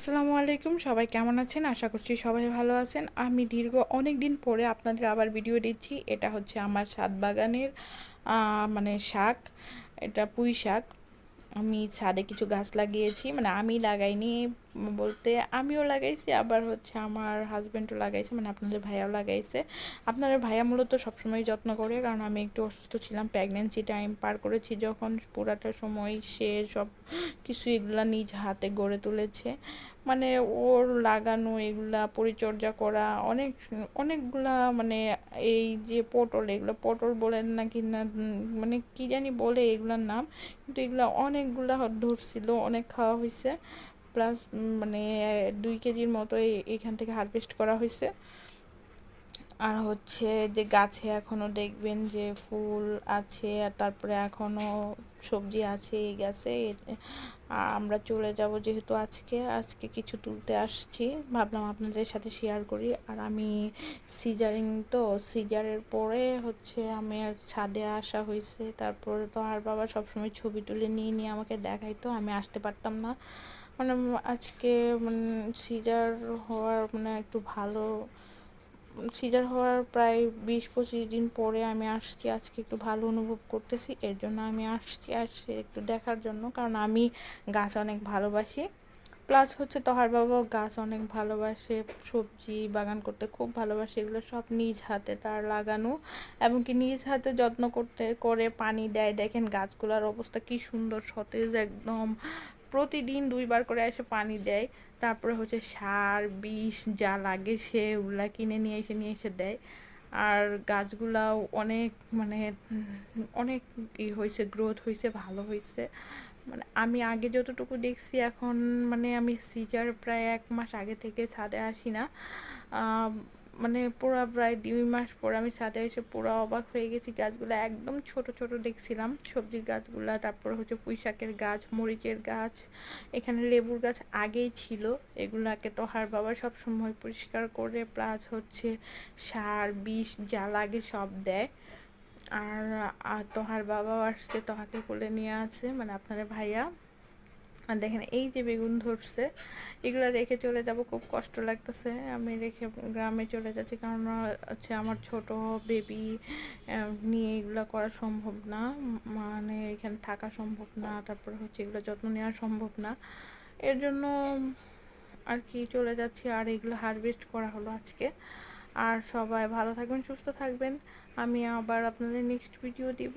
আসসালামু আলাইকুম, সবাই কেমন আছেন? আশা করছি সবাই ভালো আছেন। আমি দীর্ঘ অনেক দিন পরে আপনাদের আবার ভিডিও দিচ্ছি। এটা হচ্ছে আমার সাত বাগানের মানে শাক। এটা পুঁই শাক। আমি ছাদে কিছু গাছ লাগিয়েছি মানে আমি লাগাইনি বলতে আমিও লাগাইছি, আবার হচ্ছে আমার হাজব্যান্ডও লাগাইছে মানে আপনাদের ভাইয়াও লাগাইছে। আপনাদের ভাইয়া মূলত সবসময় যত্ন করে, কারণ আমি একটু অসুস্থ ছিলাম প্রেগনেন্সি টাইম পার করেছি যখন পুরাটা সময় সে সব কিছু এগুলো নিজ হাতে গড়ে তুলেছে। মানে ওর লাগানো, এগুলা পরিচর্যা করা, অনেক, অনেকগুলা মানে এই যে পটল, এগুলো পটল বলেন নাকি না মানে কি জানি বলে এগুলার নাম, কিন্তু এগুলা অনেকগুলা ধরছিল, অনেক খাওয়া হয়েছে প্লাস মানে দুই কেজির মতো এখান থেকে হারভেস্ট করা হয়েছে আর হচ্ছে যে গাছে এখনও দেখবেন যে ফুল আছে, আর তারপরে এখনও সবজি আছে এই গাছে। আমরা চলে যাব যেহেতু আজকে আজকে কিছু তুলতে আসছি। ভাবলাম আপনাদের সাথে শেয়ার করি। আর আমি সিজারিং তো সিজারের পরে হচ্ছে আমি আর ছাদে আসা হয়েছে। তারপরে তো আর বাবা সবসময় ছবি তুলে নিয়ে নিয়ে আমাকে দেখাইতো, আমি আসতে পারতাম না। মানে আজকে মানে সিজার হওয়ার মানে একটু ভালো সিজার হওয়ার প্রায় বিশ পঁচিশ দিন পরে আমি আসছি, আজকে একটু ভালো অনুভব করতেছি, এর জন্য আমি আসছি আসছি একটু দেখার জন্য, কারণ আমি গাছ অনেক ভালোবাসি। প্লাস হচ্ছে তোহার বাবাও গাছ অনেক ভালোবাসে, সবজি বাগান করতে খুব ভালোবাসে, এগুলো সব নিজ হাতে তার লাগানো এবং কি নিজ হাতে যত্ন করতে, করে পানি দেয়। দেখেন গাছগুলোর অবস্থা কি সুন্দর, সতেজ একদম। প্রতিদিন দুইবার করে এসে পানি দেয়। তারপরে হচ্ছে সার, বিষ যা লাগে সে ওগুলা কিনে নিয়ে এসে নিয়ে এসে দেয়। আর গাছগুলাও অনেক মানে অনেক ই হয়েছে গ্রোথ হয়েছে ভালো হয়েছে মানে আমি আগে যতটুকু দেখছি এখন মানে আমি সিজার প্রায় এক মাস আগে থেকে ছাদে আসি না। মানে পুরো প্রায় দুই মাস পর আমি ছাদে এসে পুরো অবাক হয়ে গেছি। গাছগুলো একদম ছোট ছোট দেখছিলাম। সবজির গাছগুলা, তারপর হচ্ছে পুঁই শাকের গাছ, মরিচের গাছ, এখানে লেবুর গাছ আগেই ছিল। এগুলাকে তো হার বাবা সব সময় পরিষ্কার করে প্লাস হচ্ছে সার, বিষ, যা লাগে সব দেয়। আর আর তোহার বাবাও আসছে, তোহাকে কোলে নিয়ে আছে মানে আপনার ভাইয়া। আর দেখেন, এই যে বেগুন ধরছে, এগুলো রেখে চলে যাব, খুব কষ্ট লাগতেছে। আমি রেখে গ্রামে চলে যাচ্ছি, কারণ হচ্ছে আমার ছোট বেবি নিয়ে এগুলো করা সম্ভব না। মানে এখানে থাকা সম্ভব না, তারপরে হচ্ছে এগুলো যত্ন নেওয়া সম্ভব না। এর জন্য আর কি চলে যাচ্ছি, আর এগুলো হারভেস্ট করা হলো আজকে। আর সবাই ভালো থাকবেন, সুস্থ থাকবেন। আমি আবার আপনাদের নেক্সট ভিডিও দিব।